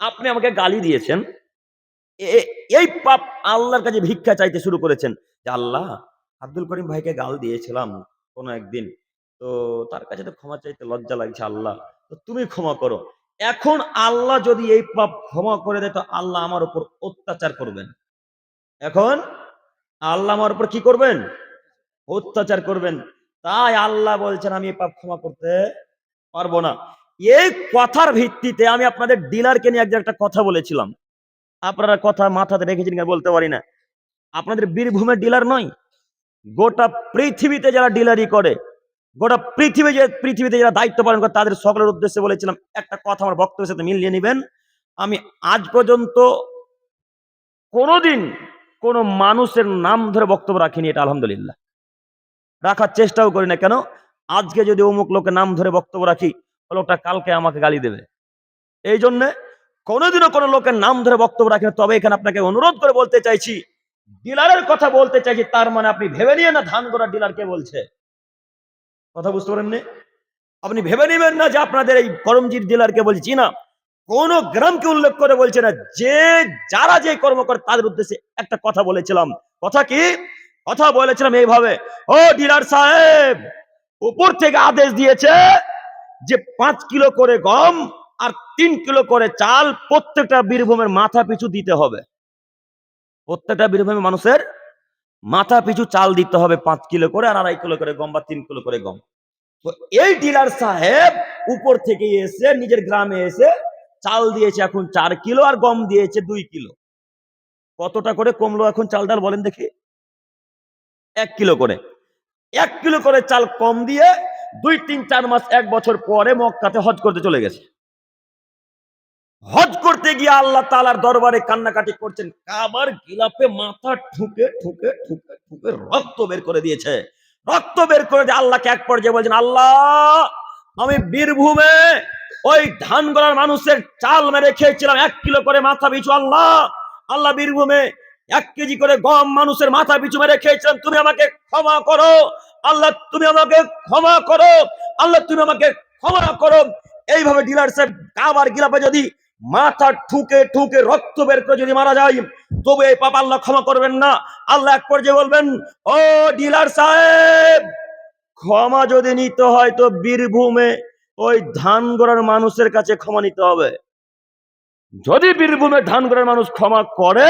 আপনি আমাকে গালি দিয়েছেন। এই পাপ আল্লাহর কাছে ভিক্ষা চাইতে শুরু করেছেন। যে আল্লাহ, আব্দুল করিম ভাইকে গাল দিয়েছিলাম কোনো একদিন। তো তার কাছে তো ক্ষমা চাইতে লজ্জা লাগছে আল্লাহ। তো তুমি ক্ষমা করো। এখন আল্লাহ যদি এই পাপ ক্ষমা করে দেয়, তো আল্লাহ আমার উপর অত্যাচার করবেন। এখন আল্লাহ আমার উপর কি করবেন? অত্যাচার করবেন। তাই আল্লাহ বলছেন, আমি এই পাপ ক্ষমা করতে পারব না। এই কথার ভিত্তিতে আমি আপনাদের ডিলারকে নিয়ে একজন একটা কথা বলেছিলাম। আপনারা কথা মাথাতে রেখেছেন কিনা বলতে পারি না। আপনাদের বীরভূমের ডিলার নয় গোটা পৃথিবীতে যারা ডিলারি করে, গোটা পৃথিবী যে পৃথিবীতে যারা দায়িত্ব পালন করে, তাদের সকলের উদ্দেশ্যে বলেছিলাম, একটা কথা আমার বক্তব্যের সাথে মিলিয়ে নেবেন। আমি আজ পর্যন্ত কোনোদিন কোনো মানুষের নাম ধরে বক্তব্য রাখিনি, এটা আলহামদুলিল্লাহ। রাখার চেষ্টাও করি না কেন? আজকে যদি অমুক লোকের নাম ধরে বক্তব্য রাখি লোকটা কালকে আমাকে গালি দেবে। এই জন্যে কোনোদিনও কোনো লোকের নাম ধরে বক্তব্য রাখি। তবে এখানে আপনাকে অনুরোধ করে বলতে চাইছি, ডিলারের কথা বলতে চাইছি, তার মানে আপনি ভেবে নিয়ে না ধান করা ডিলার কে বলছে। কথা বুঝতে পারেননি? আপনি ভেবে নেবেন না যে আপনাদের এই করমজির ডিলারকে বলছি। না, কোন গ্রামকে উল্লেখ করে বলছে না। যে, যারা যে কর্ম করে, তাদের উদ্দেশ্যে একটা কথা বলেছিলাম। কথা কি? কথা বলেছিলাম এইভাবে, ও ডিলার সাহেব, উপর থেকে আদেশ দিয়েছে যে পাঁচ কিলো করে গম আর তিন কিলো করে চাল প্রত্যেকটা বীরভূমের মাথা পিছু দিতে হবে। প্রত্যেকটা বীরভূমের মানুষের মাথা পিছু চাল দিতে হবে পাঁচ কিলো করে আর আড়াই কিলো করে গম বা তিন কিলো করে গম। তো এই ডিলার সাহেব উপর থেকে এসে নিজের গ্রামে এসে চাল দিয়েছে এখন চার কিলো আর গম দিয়েছে দুই কিলো। কতটা করে কমলো এখন চাল ডাল বলেন দেখি? এক কিলো করে। এক কিলো করে চাল কম দিয়ে দুই, তিন, চার মাস, এক বছর পরে মক্কাতে হজ করতে চলে গেছে। হজ করতে গিয়ে আল্লাহ তালার দরবারে কান্নাকাটি করছেন, কাবার গিলাপে মাথা ঠুকে ঠুকে ঠুকে ঠুকে রক্ত বের করে দিয়েছে। রক্ত বের করে দিয়ে আল্লাহকে এক পর্যায়ে বলছেন, আল্লাহ, আমি বীরভূমে ওই ধান গড়ার মানুষের চাল মেরে খেয়েছিলাম, এক কিলো করে মাথা পিছু, আল্লাহ আল্লাহ বীরভূমে এক কেজি করে গম মানুষের মাথা পিছু মেরে খেয়েছিলাম, তুমি আমাকে ক্ষমা করো আল্লাহ, তুমি আমাকে ক্ষমা করো। আল্লাহ, তুমি আমাকে ক্ষমা করো। এইভাবে ডিলার সাহেব কাবার গিলাপে যদি মাথা ঠুকে ঠুকে রক্ত বের করে যদি মারা যায়, তবে এই পাপ আল্লাহ ক্ষমা করবেন না। আল্লাহ এক পর্যায়ে বলবেন, ও ডিলার সাহেব, ক্ষমা যদি নিতে হয় তো বীরভূমে ওই ধান গড়ার মানুষের কাছে ক্ষমা নিতে হবে। যদি বীরভূমে ধান গড়ার মানুষ ক্ষমা করে,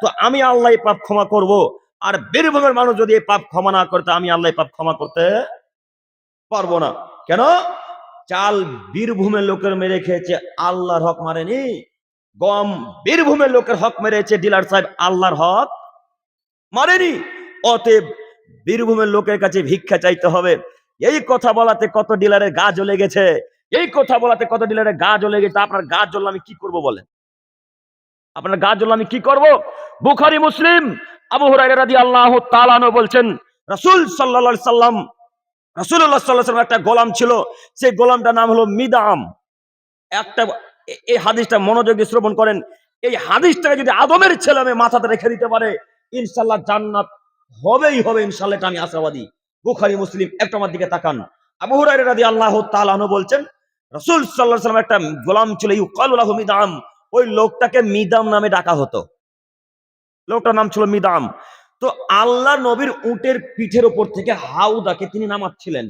তো আমি আল্লাহ পাপ ক্ষমা করব। আর বীরভূমের মানুষ যদি এই পাপ ক্ষমা না করতে, আমি আল্লাহ পাপ ক্ষমা করতে পারব না। কেন? চাল বীরভূমের লোকের মেরে খেয়েছে, আল্লাহর হক মারেনি। গম বীরভূমের লোকের হক মেরেছে, ডিলার সাহেব আল্লাহর হক মারেনি। অতএব বীরভূমের লোকের কাছে ভিক্ষা চাইতে হবে। এই কথা বলাতে কত ডিলারের গা জ্বলে গেছে। এই কথা বলাতে কত ডিলারের গা জ্বলে গেছে। আপনার গা জ্বললে আমি কি করব বলেন? আপনার গা জ্বললে আমি কি করব? বুখারি, মুসলিম আবু হুরাইরা রাদিয়াল্লাহু তাআলা আনহু বলছেন, রাসূল সাল্লাল্লাহু আলাইহি সাল্লাম, রাসূলুল্লাহ সাল্লাল্লাহু একটা গোলাম ছিল। সেই গোলামটার নাম হলো মিদাম। একটা এই হাদিসটা মনোযোগ শ্রবণ করেন। এই হাদিসটাকে যদি আদমের ছেলে মেয়ে মাথাতে রেখে দিতে পারে ইনশাল্লাহ জান্নাত হবেই হবে ইনশাল্লাহ এটা আমি আশাবাদী। বুখারী, মুসলিম, একটু আমার দিকে তাকান। আবু হুরায়রা রাদিয়াল্লাহু তাআলা আনহু বলছেন, রাসূল আলাইহি সাল্লাম একটা গোলাম ছিল, ইউকালু লাহু মিদাম। ওই লোকটাকে মিদাম নামে ডাকা হতো। লোকটার নাম ছিল মিদাম। তো আল্লাহ নবীর উটের পিঠের উপর থেকে হাউদাকে তিনি নামাচ্ছিলেন।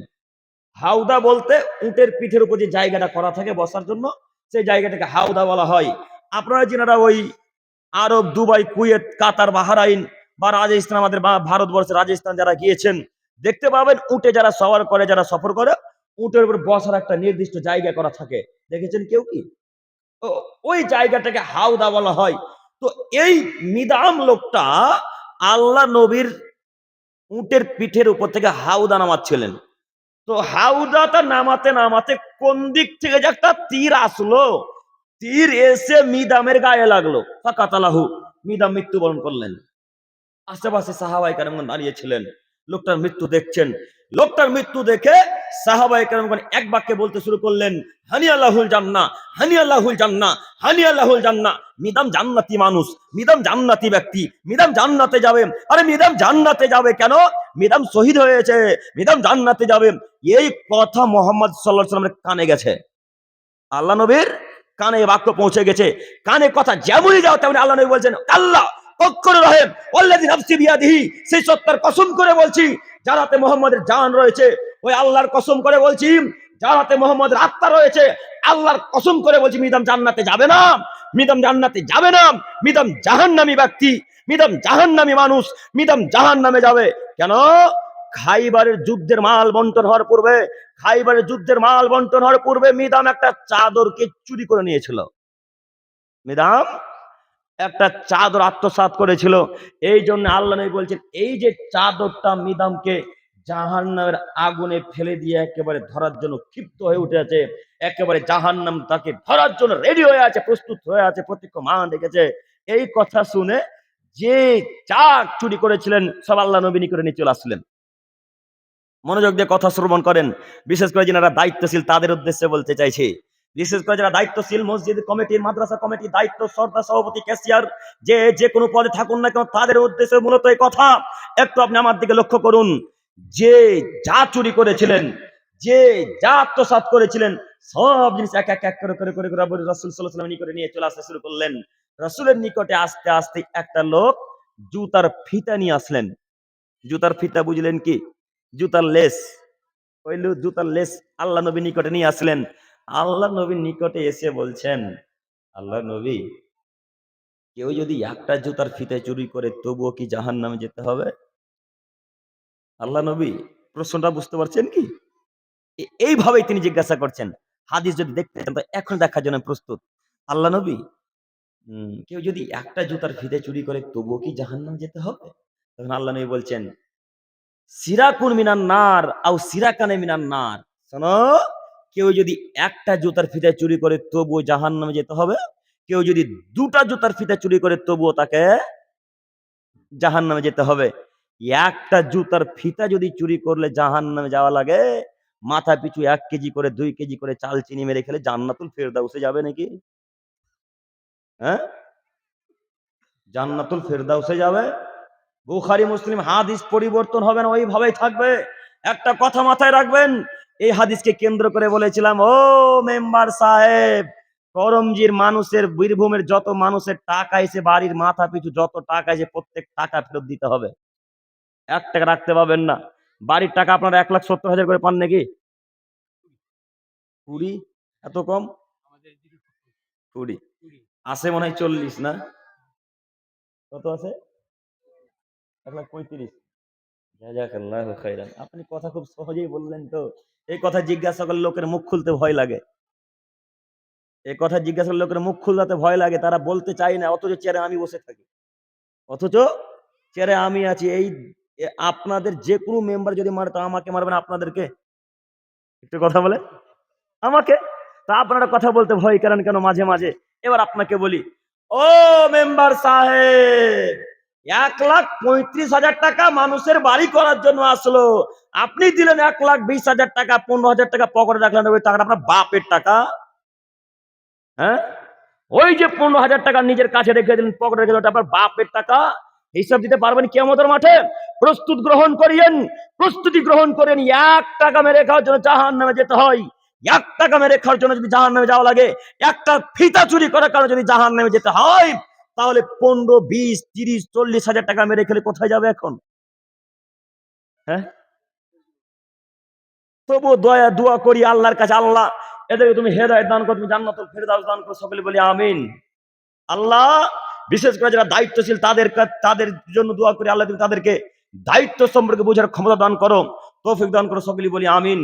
হাউদা বলতে উটের পিঠের উপর যে জায়গাটা করা থাকে বসার জন্য, সেই জায়গাটাকে হাউদা বলা হয়। আপনারা যেনারা ওই Arab, Dubai, Kuwait, Qatar, Bahrain বা রাজস্থান, আমাদের ভারতবর্ষের রাজস্থান যারা গিয়েছেন, দেখতে পাবেন উটে যারা সওয়ার করে, যারা সফর করে, উটের উপর বসার একটা নির্দিষ্ট জায়গা করা থাকে। দেখেছেন কেউ কি? ওই জায়গাটাকে হাউদা বলা হয়। তো এই মিদাম লোকটা আল্লাহ নবীর উটের পিঠের উপর থেকে হাউদা নামাচ্ছিলেন। তো হাউদাটা নামাতে নামাতে কোন দিক থেকে যে একটা তীর আসলো? তীর এসে মিদামের গায়ে লাগল। ফাকাতালাহু মিদাম মৃত্যুবরণ করলেন। আশেপাশে সাহাবাই কারামগণ দাঁড়িয়েছিলেন লোকটার মৃত্যু দেখছেন। লোকটার মৃত্যু দেখে এক বাক্যে বলতে শুরু করলেন হানি আল্লাহুল জান্না হানি আল্লাহুল জান্না হানি আল্লাহুল জান্না। মিদাম জান্নাতি মানুষ, মিদাম জান্নাতি ব্যক্তি, মিদাম জান্নাতে যাবে। আরে মিদাম জান্নাতে যাবে কেন? মিদাম শহীদ হয়েছে, মিদাম জান্নাতে যাবে। এই কথা মোহাম্মদ সাল্লামের কানে গেছে। আল্লাহ নবীর কানে বাক্য পৌঁছে গেছে। কানে কথা যেমনই যাও তেমনি আল্লাহ নবী বলছেন, আল্লাহ সেই সত্তার কসম করে বলছি যারাতে মোহাম্মদের জান রয়েছে ওই আল্লাহর কসম করে বলছি যারাতে মোহাম্মদের আত্মা রয়েছে, আল্লাহর কসম করে বলছি, মিদম জান্নাতে যাবে না, মিদম জান্নাতে যাবে না, মিদম জাহান্নামী ব্যক্তি, মিদম জাহান্নামী মানুষ, মিদম জাহান নামে যাবে। কেন? খাইবারের যুদ্ধের মাল বন্টন হওয়ার পূর্বে, খাইবারের যুদ্ধের মাল বন্টন হওয়ার পূর্বে মিদাম একটা চাদরকে চুরি করে নিয়েছিল। মিদাম একটা চাদর আত্মসাৎ করেছিল। এই জন্য আল্লাহ বলছেন, এই যে চাদরটা মিদামকে জাহান্নামের আগুনে ফেলে দিয়ে একেবারে ধরার জন্য ক্ষিপ্ত হয়ে উঠে আছে। একেবারে জাহান্নাম তাকে ধরার জন্য রেডি হয়ে আছে, প্রস্তুত হয়ে আছে প্রত্যক্ষ মান রেখেছে এই কথা শুনে যে চা চুরি করেছিলেন, সব আল্লাহ নবী করে নিয়ে চলে আসলেন। মনোযোগ দিয়ে কথা শ্রবণ করেন। বিশেষ করে যারা দায়িত্বশীল, তাদের উদ্দেশ্যে বলতে চাইছি, বিশেষ করে যারা দায়িত্বশীল, মসজিদ কমিটির মাদ্রাসা কমিটি, দায়িত্ব সর্দার সভাপতি, ক্যাশিয়ার, যে যে কোনো পদে থাকুন না কেন, তাদের উদ্দেশ্যে মূলত এই কথা। একটু আপনি আমার দিকে লক্ষ্য করুন। যে যা চুরি করেছিলেন, যে যা আত্মসাৎ করেছিলেন, সব জিনিস এক এক এক করে করে করে করে রাসূল ওয়াসাল্লাম নিকটে নিয়ে চলে আসতে শুরু করলেন। রাসূলের নিকটে আসতে আসতে একটা লোক জুতার ফিতা নিয়ে আসলেন। জুতার ফিতা বুঝলেন কি? জুতার লেস। ওই জুতার লেস আল্লাহ নবী নিকটে নিয়ে আসলেন। আল্লাহ নবীর নিকটে এসে বলছেন, আল্লাহ নবী, কেউ যদি একটা জুতার ফিতে চুরি করে তবুও কি জাহান নামে যেতে হবে? আল্লাহ নবী প্রশ্নটা বুঝতে পারছেন কি? এইভাবেই তিনি জিজ্ঞাসা করছেন। হাদিস যদি দেখতে চান তো এখন দেখার জন্য প্রস্তুত। আল্লাহ নবী কেউ যদি একটা জুতার ফিতে চুরি করে, তবুও কি জাহান নামে যেতে হবে? তখন আল্লাহ নবী বলছেন, সিরাকুন মিনান নার, আও সিরাকানে মিনান নার। শোনো, কেউ যদি একটা জুতার ফিতা চুরি করে, তবুও জাহান নামে যেতে হবে। কেউ যদি দুটা জুতার ফিতা চুরি করে, তবুও তাকে জাহান নামে যেতে হবে। একটা জুতার ফিতা যদি চুরি করলে জাহান নামে যাওয়া লাগে, মাথা পিছু এক কেজি করে, দুই কেজি করে চাল চিনি মেরে খেলে জান্নাতুল ফেরদাউসে যাবে নাকি? হ্যাঁ? জান্নাতুল ফেরদাউসে যাবে? বুখারি, মুসলিম হাদিস পরিবর্তন হবে না, ওইভাবেই থাকবে। একটা কথা মাথায় রাখবেন, এই হাদিসকে কেন্দ্র করে বলেছিলাম, ও মেম্বার সাহেব, করমজির মানুষের বীরভূমের যত মানুষের টাকা এসে বাড়ির মাথা পিছু যত টাকা এসে প্রত্যেক টাকা ফেরত দিতে হবে। এক টাকা রাখতে পারবেন না। বাড়ির টাকা আপনারা এক লাখ সত্তর হাজার করে পান নাকি? কুড়ি? এত কম? কুড়ি। আসে মনে হয় চল্লিশ, না? কত আছে? এক লাখ পঁয়ত্রিশ। আপনি কথা খুব সহজেই বললেন তো। এই কথা জিজ্ঞাসা করলে লোকের মুখ খুলতে ভয় লাগে। এই কথা জিজ্ঞাসা করলে লোকের মুখ খুলতে ভয় লাগে। তারা বলতে চায় না, অথচ চেয়ারে আমি বসে থাকি। অথচ চেয়ারে আমি আছি, এই আপনাদের যে কোনো মেম্বার যদি মারে, তো আমাকে মারবেন আপনাদেরকে? একটু কথা বলে। আমাকে? তা আপনারা কথা বলতে ভয় করেন কেন মাঝে মাঝে? এবার আপনাকে বলি। ও মেম্বার সাহেব, এক লাখ পঁয়ত্রিশ হাজার টাকা মানুষের বাড়ি করার জন্য আসলো। আপনি দিলেন এক লাখ বিশ হাজার টাকা, পনেরো হাজার টাকা পকেটে রাখলেন, ওই টাকাটা আপনার বাপের টাকা। হ্যাঁ? ওই যে পনেরো হাজার টাকা নিজের কাছে রেখে দিলেন, পকেটে রেখে দিলেন আপনার বাপের টাকা। হিসাব দিতে পারবেন কেমতের মাঠে। প্রস্তুত গ্রহণ করিয়েন, প্রস্তুতি গ্রহণ করেন এক টাকা মেরে খাওয়ার জন্য জাহান নামে যেতে হয়। এক টাকা মেরে খাওয়ার জন্য যদি জাহান নামে যাওয়া লাগে, একটা ফিতা চুরি করার কারণে যদি জাহান নামে যেতে হয়, তাহলে পনেরো, বিশ, তিরিশ, চল্লিশ হাজার টাকা মেরে খেলে কোথায় যাবে এখন? হ্যাঁ? তবু দয়া, দোয়া করি আল্লাহর কাছে, আল্লাহ, এদেরকে তুমি হেদায়ত দান করো, তুমি জান্নাতুল ফেরদাউস দান করো, সকলে বলি আমিন। আল্লাহ বিশেষ করে যারা দায়িত্বশীল, তাদের তাদের জন্য দোয়া করে আল্লাহ তাদেরকে দায়িত্ব সম্পর্কে বোঝার ক্ষমতা দান করো, তৌফিক দান করো সকলেই বলি আমিন।